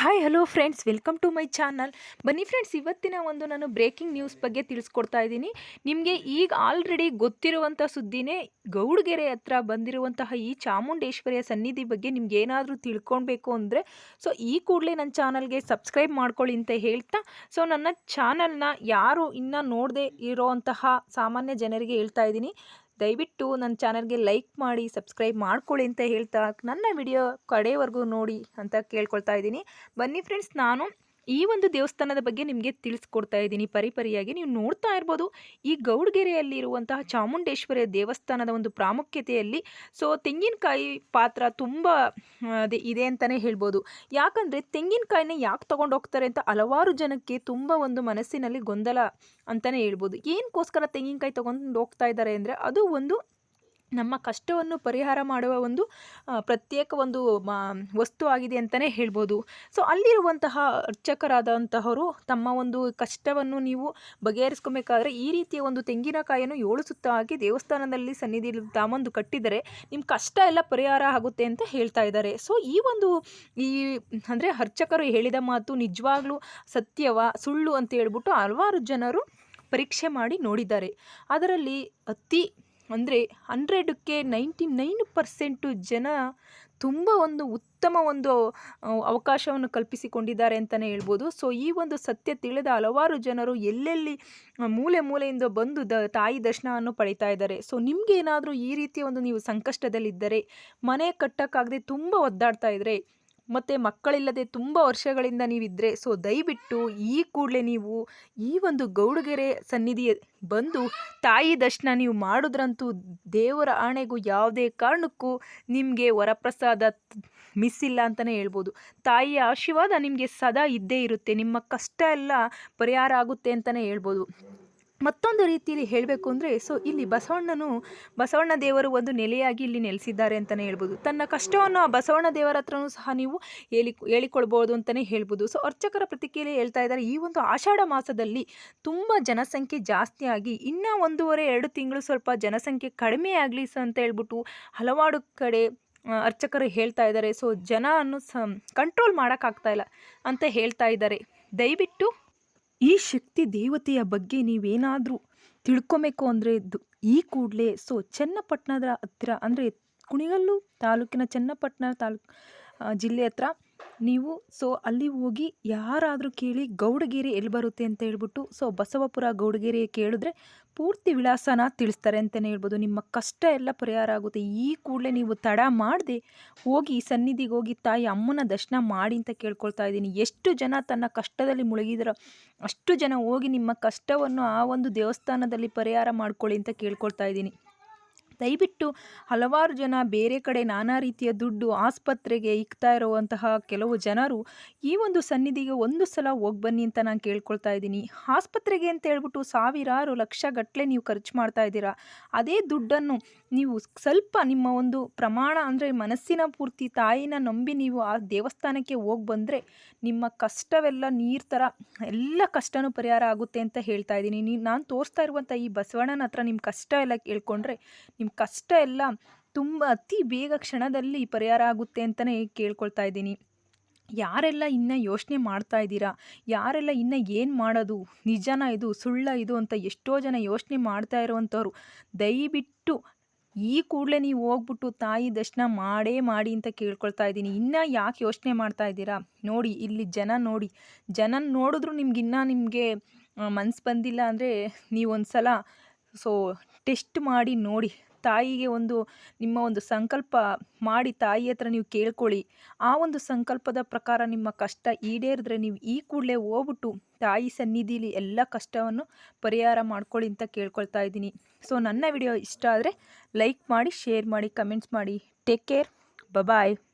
Hi hello friends welcome to my channel ಬನ್ನಿ friends ಇವತ್ತಿನ ಒಂದು ನಾನು ಬ್ರೇಕಿಂಗ್ ನ್ಯೂಸ್ ಬಗ್ಗೆ ತಿಳಿಸ್ಕೊಡ್ತಾ ಇದ್ದೀನಿ. ನಿಮಗೆ ಈಗ ಆಲ್ರೆಡಿ ಗೊತ್ತಿರುವಂಥ ಸುದ್ದಿನೇ ಗೌಡಗೆರೆ ಹತ್ರ ಬಂದಿರುವಂತಹ ಈ ಚಾಮುಂಡೇಶ್ವರಿಯ ಸನ್ನಿಧಿ ಬಗ್ಗೆ ನಿಮ್ಗೆ ಏನಾದರೂ ತಿಳ್ಕೊಳ್ಬೇಕು ಅಂದರೆ ಸೊ ಈ ಕೂಡಲೇ ನನ್ನ ಚಾನಲ್ಗೆ ಸಬ್ಸ್ಕ್ರೈಬ್ ಮಾಡ್ಕೊಳ್ಳಿ ಅಂತ ಹೇಳ್ತಾ ಸೊ ನನ್ನ ಚಾನಲ್ನ ಯಾರು ಇನ್ನೂ ನೋಡದೆ ಇರೋವಂತಹ ಸಾಮಾನ್ಯ ಜನರಿಗೆ ಹೇಳ್ತಾ ಇದ್ದೀನಿ. ದಯವಿಟ್ಟು ನನ್ನ ಚಾನಲ್ಗೆ ಲೈಕ್ ಮಾಡಿ, ಸಬ್ಸ್ಕ್ರೈಬ್ ಮಾಡ್ಕೊಳ್ಳಿ ಅಂತ ಹೇಳ್ತಾ ನನ್ನ ವಿಡಿಯೋ ಕಡೆವರೆಗೂ ನೋಡಿ ಅಂತ ಕೇಳ್ಕೊಳ್ತಾ ಇದ್ದೀನಿ. ಬನ್ನಿ ಫ್ರೆಂಡ್ಸ್ ನಾನು ಈ ಒಂದು ದೇವಸ್ಥಾನದ ಬಗ್ಗೆ ನಿಮಗೆ ತಿಳಿಸ್ಕೊಡ್ತಾ ಇದ್ದೀನಿ. ಪರಿಪರಿಯಾಗಿ ನೀವು ನೋಡ್ತಾ ಇರ್ಬೋದು. ಈ ಗೌಡ್ಗೆರೆಯಲ್ಲಿರುವಂತಹ ಚಾಮುಂಡೇಶ್ವರಿಯ ದೇವಸ್ಥಾನದ ಒಂದು ಪ್ರಾಮುಖ್ಯತೆಯಲ್ಲಿ ಸೊ ತೆಂಗಿನಕಾಯಿ ಪಾತ್ರ ತುಂಬ ಇದೆ ಅಂತಲೇ ಹೇಳ್ಬೋದು. ಯಾಕಂದರೆ ತೆಂಗಿನಕಾಯಿನ ಯಾಕೆ ತೊಗೊಂಡು ಹೋಗ್ತಾರೆ ಅಂತ ಹಲವಾರು ಜನಕ್ಕೆ ತುಂಬ ಒಂದು ಮನಸ್ಸಿನಲ್ಲಿ ಗೊಂದಲ ಅಂತಲೇ ಹೇಳ್ಬೋದು. ಏನಕ್ಕೋಸ್ಕರ ತೆಂಗಿನಕಾಯಿ ತೊಗೊಂಡು ಹೋಗ್ತಾ ಇದ್ದಾರೆ ಅಂದರೆ ಅದು ಒಂದು ನಮ್ಮ ಕಷ್ಟವನ್ನು ಪರಿಹಾರ ಮಾಡುವ ಒಂದು ಪ್ರತ್ಯೇಕ ಒಂದು ವಸ್ತು ಆಗಿದೆ ಅಂತಲೇ ಹೇಳ್ಬೋದು. ಸೊ ಅಲ್ಲಿರುವಂತಹ ಅರ್ಚಕರಾದಂತಹವರು ತಮ್ಮ ಒಂದು ಕಷ್ಟವನ್ನು ನೀವು ಬಗೆಹರಿಸ್ಕೊಬೇಕಾದ್ರೆ ಈ ರೀತಿಯ ಒಂದು ತೆಂಗಿನಕಾಯನ್ನು ಏಳು ಸುತ್ತ ಹಾಕಿ ದೇವಸ್ಥಾನದಲ್ಲಿ ಸನ್ನಿಧಿ ತಾಮೊಂದು ಕಟ್ಟಿದರೆ ನಿಮ್ಮ ಕಷ್ಟ ಎಲ್ಲ ಪರಿಹಾರ ಆಗುತ್ತೆ ಅಂತ ಹೇಳ್ತಾ ಇದ್ದಾರೆ. ಸೊ ಈ ಒಂದು, ಈ, ಅಂದರೆ ಅರ್ಚಕರು ಹೇಳಿದ ಮಾತು ನಿಜವಾಗ್ಲೂ ಸತ್ಯವ, ಸುಳ್ಳು ಅಂತ ಹೇಳ್ಬಿಟ್ಟು ಹಲವಾರು ಜನರು ಪರೀಕ್ಷೆ ಮಾಡಿ ನೋಡಿದ್ದಾರೆ. ಅದರಲ್ಲಿ ಅತಿ ಅಂದರೆ ಹಂಡ್ರೆಡಕ್ಕೆ ನೈಂಟಿ ನೈನ್ ಪರ್ಸೆಂಟು ಜನ ತುಂಬ ಒಂದು ಉತ್ತಮ ಒಂದು ಅವಕಾಶವನ್ನು ಕಲ್ಪಿಸಿಕೊಂಡಿದ್ದಾರೆ ಅಂತಲೇ ಹೇಳ್ಬೋದು. ಸೊ, ಈ ಒಂದು ಸತ್ಯ ತಿಳಿದ ಹಲವಾರು ಜನರು ಎಲ್ಲೆಲ್ಲಿ ಮೂಲೆ ಮೂಲೆಯಿಂದ ಬಂದು ದ, ತಾಯಿ ದರ್ಶನವನ್ನು ಪಡಿತಾ ಇದ್ದಾರೆ. ಸೊ ನಿಮಗೇನಾದರೂ ಈ ರೀತಿಯ ಒಂದು ನೀವು ಸಂಕಷ್ಟದಲ್ಲಿದ್ದರೆ, ಮನೆ ಕಟ್ಟೋಕ್ಕಾಗದೆ ತುಂಬ ಒದ್ದಾಡ್ತಾ ಇದ್ದರೆ ಮತ್ತು ಮಕ್ಕಳಿಲ್ಲದೆ ತುಂಬ ವರ್ಷಗಳಿಂದ ನೀವಿದ್ದರೆ ಸೊ ದಯವಿಟ್ಟು ಈ ಕೂಡಲೇ ನೀವು ಈ ಒಂದು ಗೌಡಗೆರೆ ಸನ್ನಿಧಿ ಬಂದು ತಾಯಿ ದರ್ಶನ ನೀವು ಮಾಡಿದ್ರಂತೂ ದೇವರ ಆಣೆಗೂ ಯಾವುದೇ ಕಾರಣಕ್ಕೂ ನಿಮಗೆ ವರಪ್ರಸಾದ ಮಿಸ್ ಇಲ್ಲ ಅಂತಲೇ ಹೇಳ್ಬೋದು. ತಾಯಿಯ ಆಶೀರ್ವಾದ ನಿಮಗೆ ಸದಾ ಇದ್ದೇ ಇರುತ್ತೆ. ನಿಮ್ಮ ಕಷ್ಟ ಎಲ್ಲ ಪರಿಹಾರ ಆಗುತ್ತೆ ಅಂತಲೇ ಹೇಳ್ಬೋದು. ಮತ್ತೊಂದು ರೀತಿಯಲ್ಲಿ ಹೇಳಬೇಕು ಅಂದರೆ ಸೊ ಇಲ್ಲಿ ಬಸವಣ್ಣನು, ಬಸವಣ್ಣ ದೇವರು ಒಂದು ನೆಲೆಯಾಗಿ ಇಲ್ಲಿ ನೆಲೆಸಿದ್ದಾರೆ ಅಂತಲೇ ಹೇಳ್ಬೋದು. ತನ್ನ ಕಷ್ಟವನ್ನು ಆ ಬಸವಣ್ಣ ದೇವರ ಹತ್ರನೂ ಸಹ ನೀವು ಹೇಳಿ ಹೇಳಿಕೊಳ್ಬೋದು ಅಂತಲೇ ಹೇಳ್ಬೋದು. ಸೊ ಅರ್ಚಕರ ಪ್ರತಿಕ್ರಿಯೆ ಹೇಳ್ತಾ ಇದ್ದಾರೆ, ಈ ಒಂದು ಆಷಾಢ ಮಾಸದಲ್ಲಿ ತುಂಬ ಜನಸಂಖ್ಯೆ ಜಾಸ್ತಿಯಾಗಿ ಇನ್ನೂ ಒಂದೂವರೆ, ಎರಡು ತಿಂಗಳು ಸ್ವಲ್ಪ ಜನಸಂಖ್ಯೆ ಕಡಿಮೆ ಆಗಲಿ ಸ ಅಂತ ಹೇಳ್ಬಿಟ್ಟು ಹಲವಾರು ಕಡೆ ಅರ್ಚಕರು ಹೇಳ್ತಾ ಇದ್ದಾರೆ. ಸೊ ಜನ ಅನ್ನು ಸ ಕಂಟ್ರೋಲ್ ಮಾಡೋಕ್ಕಾಗ್ತಾ ಇಲ್ಲ ಅಂತ ಹೇಳ್ತಾ ಇದ್ದಾರೆ. ದಯವಿಟ್ಟು ಈ ಶಕ್ತಿ ದೇವತೆಯ ಬಗ್ಗೆ ನೀವೇನಾದರೂ ತಿಳ್ಕೊಬೇಕು ಅಂದರೆ ಈ ಕೂಡಲೇ, ಸೊ ಚನ್ನಪಟ್ಟಣದ ಹತ್ತಿರ ಅಂದರೆ ಕುಣಿಗಲ್ಲು ತಾಲೂಕಿನ ಚನ್ನಪಟ್ಟಣ ತಾಲೂಕು ಜಿಲ್ಲೆ ಹತ್ರ ನೀವು, ಸೊ ಅಲ್ಲಿ ಹೋಗಿ ಯಾರಾದರೂ ಕೇಳಿ ಗೌಡಗೇರಿ ಎಲ್ಲಿ ಬರುತ್ತೆ ಅಂತ ಹೇಳ್ಬಿಟ್ಟು, ಸೊ ಬಸವಪುರ ಗೌಡಗೇರಿ ಕೇಳಿದ್ರೆ ಪೂರ್ತಿ ವಿಳಾಸನ ತಿಳಿಸ್ತಾರೆ ಅಂತಲೇ ಹೇಳ್ಬೋದು. ನಿಮ್ಮ ಕಷ್ಟ ಎಲ್ಲ ಪರಿಹಾರ ಆಗುತ್ತೆ. ಈ ಕೂಡಲೇ ನೀವು ತಡ ಮಾಡದೆ ಹೋಗಿ ಸನ್ನಿಧಿಗೆ ಹೋಗಿ ತಾಯಿ ಅಮ್ಮನ ದರ್ಶನ ಮಾಡಿ ಅಂತ ಕೇಳ್ಕೊಳ್ತಾ ಇದ್ದೀನಿ. ಎಷ್ಟು ಜನ ತನ್ನ ಕಷ್ಟದಲ್ಲಿ ಮುಳುಗಿದರೋ ಅಷ್ಟು ಜನ ಹೋಗಿ ನಿಮ್ಮ ಕಷ್ಟವನ್ನು ಆ ಒಂದು ದೇವಸ್ಥಾನದಲ್ಲಿ ಪರಿಹಾರ ಮಾಡ್ಕೊಳ್ಳಿ ಅಂತ ಕೇಳ್ಕೊಳ್ತಾ ಇದ್ದೀನಿ. ದಯವಿಟ್ಟು ಹಲವಾರು ಜನ ಬೇರೆ ಕಡೆ ನಾನಾ ರೀತಿಯ ದುಡ್ಡು ಆಸ್ಪತ್ರೆಗೆ ಇಕ್ತಾ ಇರುವಂತಹ ಕೆಲವು ಜನರು ಈ ಒಂದು ಸನ್ನಿಧಿಗೆ ಒಂದು ಸಲ ಹೋಗಿ ಬನ್ನಿ ಅಂತ ನಾನು ಕೇಳ್ಕೊಳ್ತಾ ಇದ್ದೀನಿ. ಆಸ್ಪತ್ರೆಗೆ ಅಂತ ಹೇಳ್ಬಿಟ್ಟು ಸಾವಿರಾರು ಲಕ್ಷ ಗಟ್ಟಲೆ ನೀವು ಖರ್ಚು ಮಾಡ್ತಾ ಇದ್ದೀರಾ? ಅದೇ ದುಡ್ಡನ್ನು ನೀವು ಸ್ವಲ್ಪ ನಿಮ್ಮ ಒಂದು ಪ್ರಮಾಣ ಅಂದರೆ ಮನಸ್ಸಿನ ಪೂರ್ತಿ ತಾಯಿನ ನಂಬಿ ನೀವು ಆ ದೇವಸ್ಥಾನಕ್ಕೆ ಹೋಗಿ ಬಂದರೆ ನಿಮ್ಮ ಕಷ್ಟವೆಲ್ಲ ನೀರು ಥರ ಎಲ್ಲ ಕಷ್ಟನೂ ಪರಿಹಾರ ಆಗುತ್ತೆ ಅಂತ ಹೇಳ್ತಾ ಇದ್ದೀನಿ. ನಾನು ತೋರಿಸ್ತಾ ಇರುವಂಥ ಈ ಬಸವಣ್ಣನ ಹತ್ರ ನಿಮ್ಮ ಕಷ್ಟ ಎಲ್ಲ ಕೇಳ್ಕೊಂಡ್ರೆ ನಿಮ್ಮ ಕಷ್ಟ ಎಲ್ಲ ತುಂಬ ಅತಿ ಬೇಗ ಕ್ಷಣದಲ್ಲಿ ಪರಿಹಾರ ಆಗುತ್ತೆ ಅಂತಲೇ ಕೇಳ್ಕೊಳ್ತಾ ಇದ್ದೀನಿ. ಯಾರೆಲ್ಲ ಇನ್ನ ಯೋಚನೆ ಮಾಡ್ತಾ ಇದ್ದೀರಾ? ಯಾರೆಲ್ಲ ಇನ್ನ ಏನು ಮಾಡೋದು? ನಿಜನ ಇದು, ಸುಳ್ಳ ಇದು ಅಂತ ಎಷ್ಟೋ ಜನ ಯೋಚನೆ ಮಾಡ್ತಾ ಇರುವಂಥವ್ರು ದಯವಿಟ್ಟು ಈ ಕೂಡಲೇ ನೀವು ಹೋಗ್ಬಿಟ್ಟು ತಾಯಿ ದರ್ಶನ ಮಾಡೇ ಮಾಡಿ ಅಂತ ಕೇಳ್ಕೊಳ್ತಾ ಇದ್ದೀನಿ. ಇನ್ನೂ ಯಾಕೆ ಯೋಚನೆ ಮಾಡ್ತಾ ಇದ್ದೀರಾ? ನೋಡಿ, ಇಲ್ಲಿ ಜನ ನೋಡಿ. ಜನ ನೋಡಿದ್ರು ನಿಮ್ಗಿನ್ನ ನಿಮಗೆ ಮನಸ್ಸು ಬಂದಿಲ್ಲ ಅಂದರೆ ನೀವು ಒಂದು ಸಲ ಸೊ, ಟೆಸ್ಟ್ ಮಾಡಿ ನೋಡಿ. ತಾಯಿಗೆ ಒಂದು ನಿಮ್ಮ ಒಂದು ಸಂಕಲ್ಪ ಮಾಡಿ ತಾಯಿ ಹತ್ರ ನೀವು ಕೇಳ್ಕೊಳ್ಳಿ. ಆ ಒಂದು ಸಂಕಲ್ಪದ ಪ್ರಕಾರ ನಿಮ್ಮ ಕಷ್ಟ ಈಡೇರಿದ್ರೆ ನೀವು ಈ ಕೂಡಲೇ ಹೋಗ್ಬಿಟ್ಟು ತಾಯಿ ಸನ್ನಿಧಿಲಿ ಎಲ್ಲ ಕಷ್ಟವನ್ನು ಪರಿಹಾರ ಮಾಡ್ಕೊಳ್ಳಿ ಅಂತ ಕೇಳ್ಕೊಳ್ತಾ ಇದ್ದೀನಿ. ಸೊ, ನನ್ನ ವಿಡಿಯೋ ಇಷ್ಟ ಆದರೆ ಲೈಕ್ ಮಾಡಿ, ಶೇರ್ ಮಾಡಿ, ಕಮೆಂಟ್ಸ್ ಮಾಡಿ. Take care. Bye bye.